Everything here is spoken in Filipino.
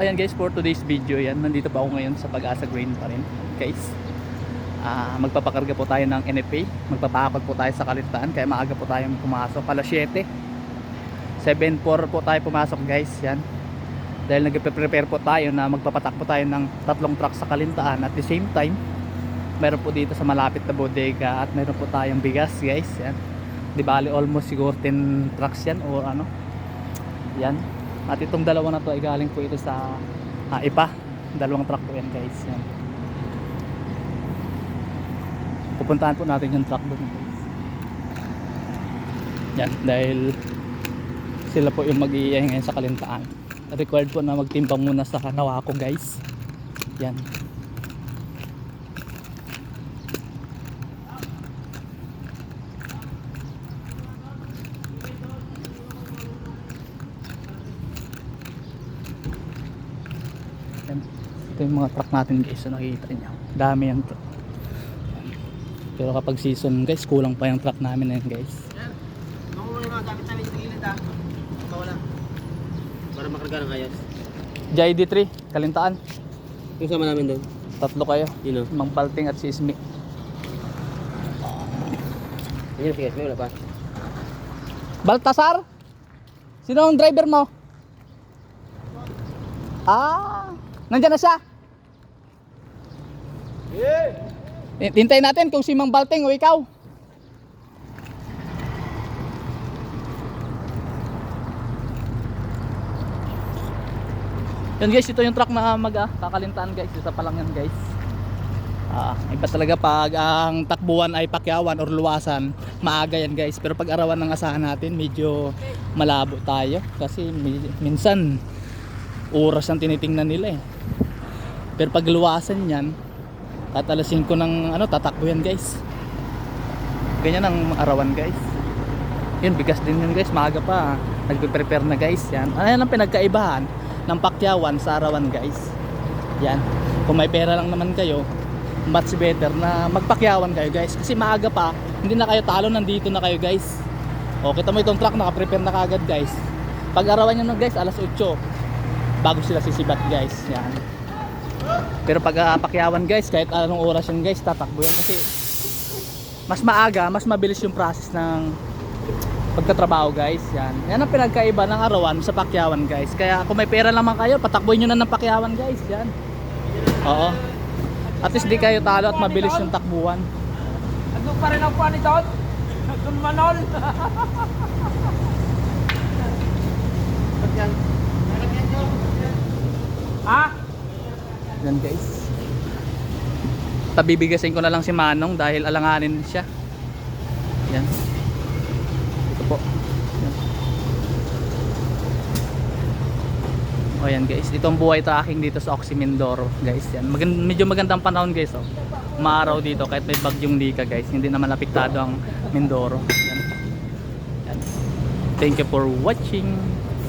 ayan guys, for today's video yan, nandito pa ako ngayon sa Pag-asa Grain pa rin, guys. Ah, magpapakarga po tayo ng NFA, magpapakot po tayo sa Kalintaan, kaya maaga po tayong pumasok, alas 7. 7.4 po tayo pumasok guys, yan. Dahil nagpe-prepare po tayo na magpapatak po tayo ng tatlong truck sa Kalintaan at the same time, meron po dito sa malapit na bodega at meron po tayong bigas guys, yan. Di bali almost siguro 10 trucks yan o ano. Yan. At itong dalawa na to ay galing po ito sa ah, IPA. Dalawang truck po yan guys. Yan. Pupuntahan po natin yung truck doon guys. Yan. Dahil sila po yung mag-iingay sa kalintaan. Required po na magtimbang muna sa Nawako guys. Yan. Ito yung mga truck natin guys. So nakikita nyo. Dami yung truck. Pero kapag season guys, kulang pa yung truck namin na yun guys. Muna yung mga gamit namin sa gilid ha. Bawala. Para makarga ng ayos. JD3, Kalintaan. Yung sama namin doon. Tatlo kayo. Yun o. Mang Balting at si Ismi. Yun, sige, sige, wala pa. Baltasar? Sino ang driver mo? Ah, nandyan na siya. Yeah. Hintayin natin kung si Mang Balting o ikaw. Yun guys, ito yung truck na mag ah, kakalintaan guys. Isa pa lang yan guys. Ah, iba talaga pag ang takbuhan ay pakyawan or luwasan, maaga yan guys. Pero pag arawan ng asahan natin, medyo malabo tayo kasi mi- minsan oras ang tinitingnan nila eh. Pero pag luwasan yan, at alas 5 ng ano, tatakbo yan guys. Ganyan ang arawan guys. Yun, bigas din yun guys, maaga pa. Nagpe-prepare na guys yan. Ano yan ang pinagkaibahan ng pakyawan sa arawan guys. Yan. Kung may pera lang naman kayo, much better na magpakyawan kayo guys kasi maaga pa hindi na kayo talo nandito na kayo guys o kita mo itong truck naka-prepare na kagad guys pag arawan nyo na guys alas 8 bago sila sisibat guys. Yan. Pero pag ah, pakyawan guys kahit anong oras yan guys tatakbo yan kasi mas maaga mas mabilis yung process ng pagtatrabaho guys. Yan. Yan ang pinagkaiba ng arawan sa pakyawan guys. Kaya kung may pera naman kayo patakboy nyo na ng pakyawan guys. Yan. Oo. At least di kayo talo at mabilis yung takbuhan. Nandun pa rin ang puwan ni Don. Nandun manol. Yan guys. Tabibigasin ko na lang si Manong dahil alanganin siya. Yan. Ito po. Yan. O yan guys, ito ang buhay tracking dito sa Oxy Mindoro guys. Yan. Magand medyo magandang panahon guys oh. Maaraw dito kahit may bagyong lika guys. Hindi naman apektado ang Mindoro. Yan. Yan. Thank you for watching.